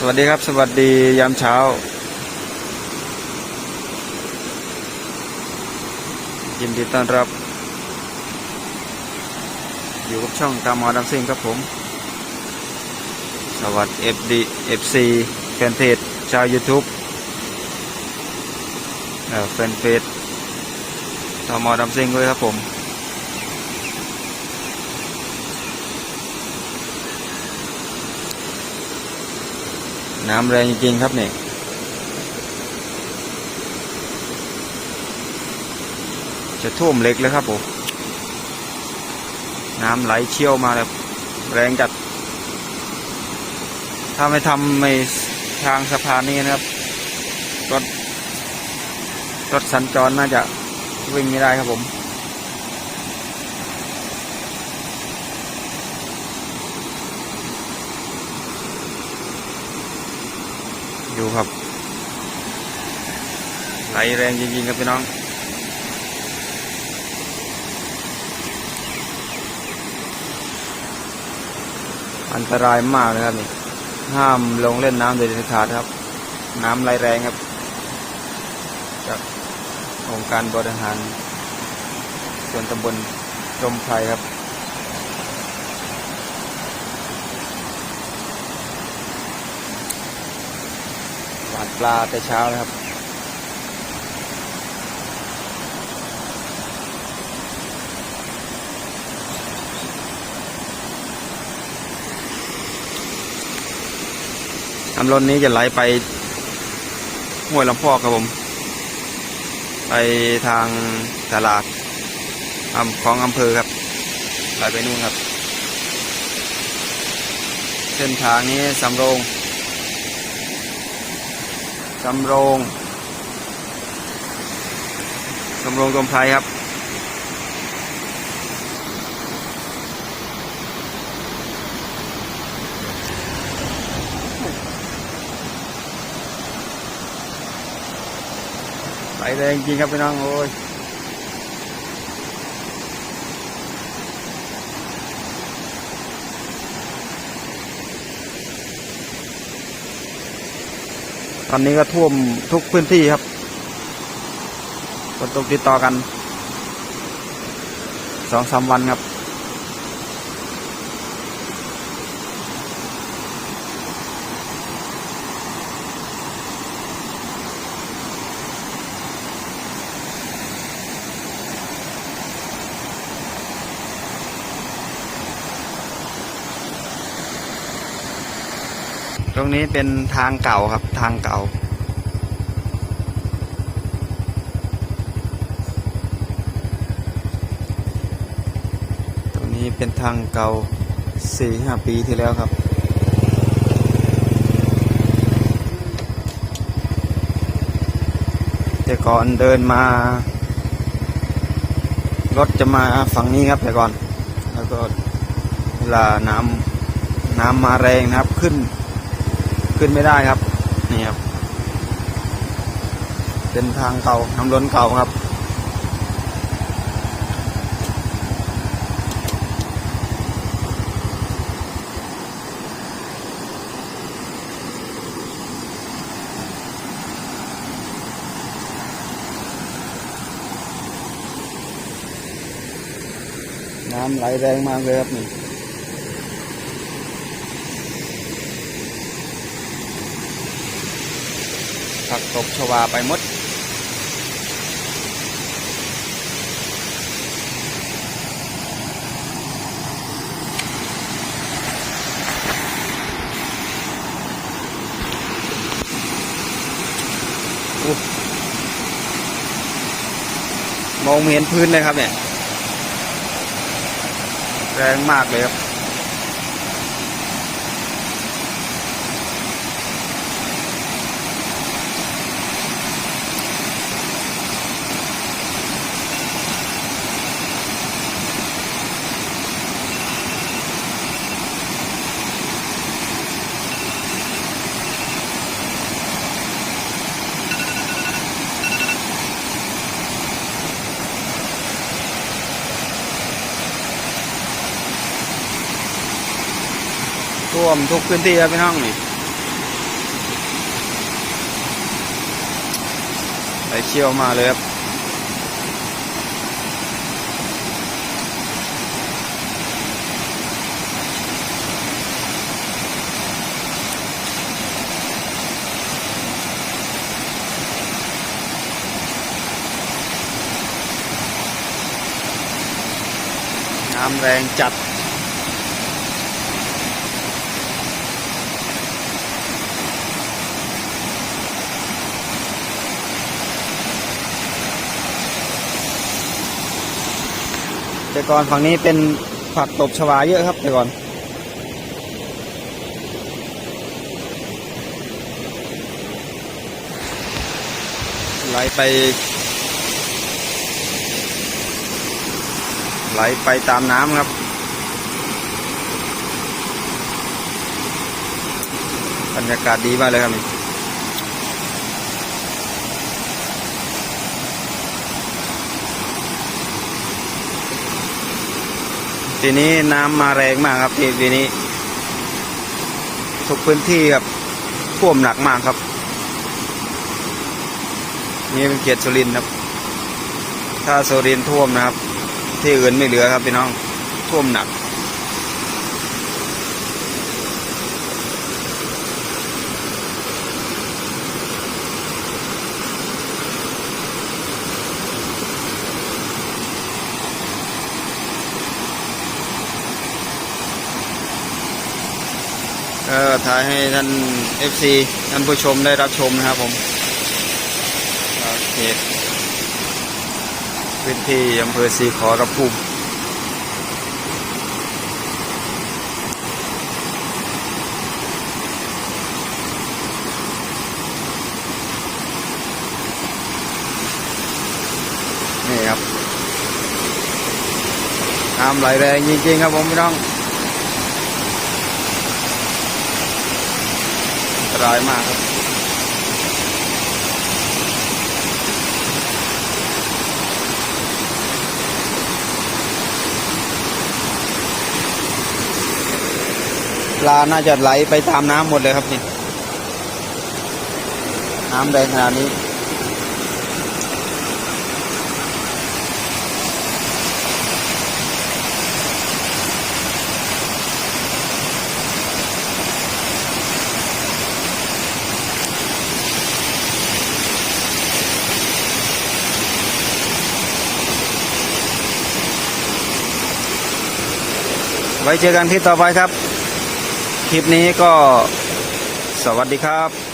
สวัสดีครับ สวัสดียามเช้า ยินดีต้อนรับ อยู่กับช่องตามหมอดำซิงครับผม สวัสดี FD FC แฟนเพจชาว YouTube แฟนเพจตามหมอดำซิงด้วยครับผม น้ำแรงจริงๆครับเนี่ยจะท่วมเล็กแล้วครับผมน้ำไหลเชี่ยวมาแบบแรงจัด ถ้าไม่ทำในทางสะพานนี้นะครับ รถ รถสัญจรน่าจะวิ่งไม่ได้ครับผม อยู่ครับ ไหลแรงจริงๆครับพี่น้องอันตรายมากเลยครับนี่ห้ามลงเล่นน้ำโดยเด็ดขาดครับ น้ำไหลแรงครับจากองค์การบริหารส่วนตำบลชมไพรครับ วานปลาแต่เช้านะครับ น้ำล้นนี้จะไหลไปห้วยลำพอกครับผม ไปทางตลาดของอำเภอครับไหลไปนู่นครับ เส้นทางนี้สำโรง สำโรงสำโรงตมไทยครับ ไปแรงจริงครับพี่น้องโอ้ย ตอนนี้ก็ท่วมทุกพื้นที่ครับฝนตกติดต่อกันสองสามวันครับ ตรงนี้เป็นทางเก่าครับทางเก่า ตรงนี้เป็นทางเก่าสี่ห้าปีที่แล้วครับแต่ก่อนเดินมา รถจะมาฝั่งนี้ครับแต่ก่อน แล้วก็เวลาน้ำน้ำมาแรงนะครับขึ้น ขึ้นไม่ได้ครับ นี่ครับ เป็นทางเก่าน้ำล้นเก่าครับ น้ำไหลแรงมากเลยครับนี่ ผักตบชวาไปหมด มองเห็นพื้นเลยครับเนี่ย แรงมากเลยครับ ท่วมทุกพื้นที่ครับพี่น้องนี่ไปเชี่ยวมาเลยครับน้ำแรงจัด แต่ก่อนฝั่งนี้เป็นผักตบชวาเยอะครับแต่ก่อนไหลไป ไหลไปตามน้ำครับบรรยากาศดีมากเลยครับนี่ ปีนี้น้ำมาแรงมากครับปีปีนี้ ทุกพื้นที่ครับท่วมหนักมากครับ นี่เป็นเกียรติสุรินทร์ครับ ถ้าสุรินทร์ท่วมนะครับ ที่อื่นไม่เหลือครับพี่น้องท่วมหนัก ก็ถ่ายให้ท่าน FC ท่านผู้ชมได้รับชมนะครับผมเขตพื้นที่อำเภอศรีขอรภูมินี่ครับน้ำไหลแรงจริงๆครับผมพี่น้อง อัน ตรายมากครับ ปลาน่าจะไหลไปตามน้ำหมดเลยครับนี่ น้ำแดงขนาดนี้ ไว้เจอกันคลิปต่อไปครับ คลิปนี้ก็สวัสดีครับ